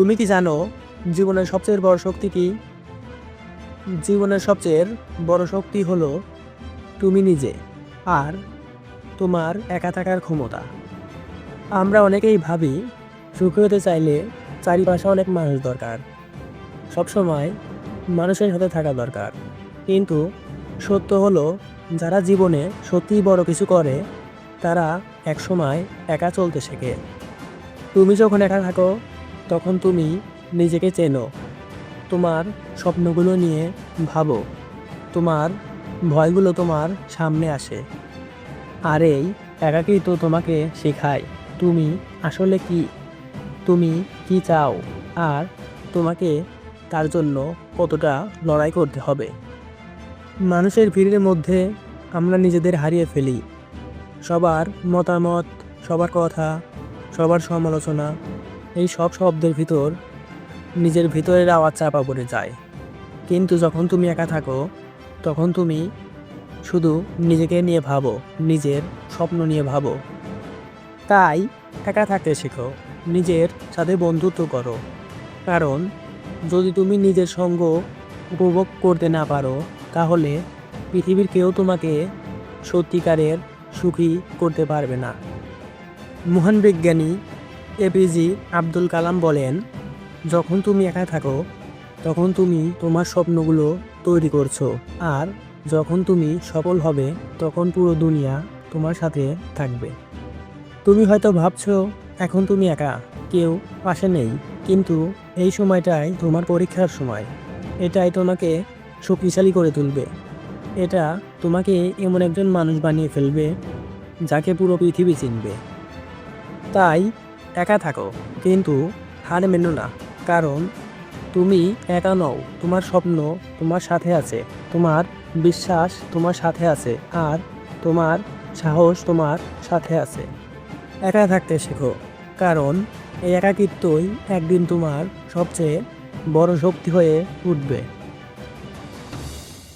তুমি কি জানো জীবনের সবচেয়ে বড় শক্তি কি? জীবনের সবচেয়ে বড় শক্তি হলো তুমি নিজে আর তোমার একা থাকার ক্ষমতা। আমরা অনেকেই ভাবি, সুখী হতে চাইলে চারিপাশে অনেক মানুষ দরকার। সবসময় মানুষের সাথে থাকা দরকার। কিন্তু সত্য হলো, যারা জীবনে সত্যিই বড় কিছু করে, তারা একসময় একা চলতে শেখে। তুমি যখন একা থাকো তখন তুমি নিজেকে চেনো। তোমার স্বপ্নগুলো নিয়ে ভাবো। তোমার ভয়গুলো তোমার সামনে আসে। আর এই একাকেই তো তোমাকে শেখায়, তুমি আসলে কি? তুমি কি চাও? আর তোমাকে তার জন্য কতটা লড়াই করতে হবে? মানুষের ভিড়ের মধ্যে আমরা নিজেদের হারিয়ে ফেলি। সবার মতামত, সবার কথা, সবার সমালোচনা এই সব শব্দের ভিতর নিজের ভিতরের আওয়াজ চাপা পড়ে যায়। কিন্তু যখন তুমি একা থাকো, তখন তুমি শুধু নিজেকে নিয়ে ভাবো, নিজের স্বপ্ন নিয়ে ভাবো। তাই একা থাকতে শেখো, নিজের সাথে বন্ধুত্ব করো। কারণ যদি তুমি নিজের সঙ্গ উপভোগ করতে না পারো, তাহলে পৃথিবীর কেউ তোমাকে সত্যিকারের সুখী করতে পারবে না। মহান বিজ্ঞানী এপিজি আব্দুল কালাম বলেন, যখন তুমি একা থাকো, তখন তুমি তোমার স্বপ্নগুলো তৈরি করছ। আর যখন তুমি সফল হবে, তখন পুরো দুনিয়া তোমার সাথে থাকবে। তুমি হয়তো ভাবছ, এখন তুমি একা, কেউ পাশে নেই। কিন্তু এই সময়টাই তোমার পরীক্ষার সময়। এটাই তোমাকে শক্তিশালী করে তুলবে। এটা তোমাকে এমন একজন মানুষ বানিয়ে ফেলবে, যাকে পুরো পৃথিবী চিনবে। তাই একা থাকো। কিন্তু হার মেনো না, কারণ তুমি একা নও, তোমার স্বপ্ন তোমার সাথে আছে, তোমার বিশ্বাস তোমার সাথে আছে, আর তোমার সাহস তোমার সাথে আছে। একা থাকতে শেখো, কারণ এই একাকিত্বই একদিন তোমার সবচেয়ে বড় শক্তি হয়ে উঠবে।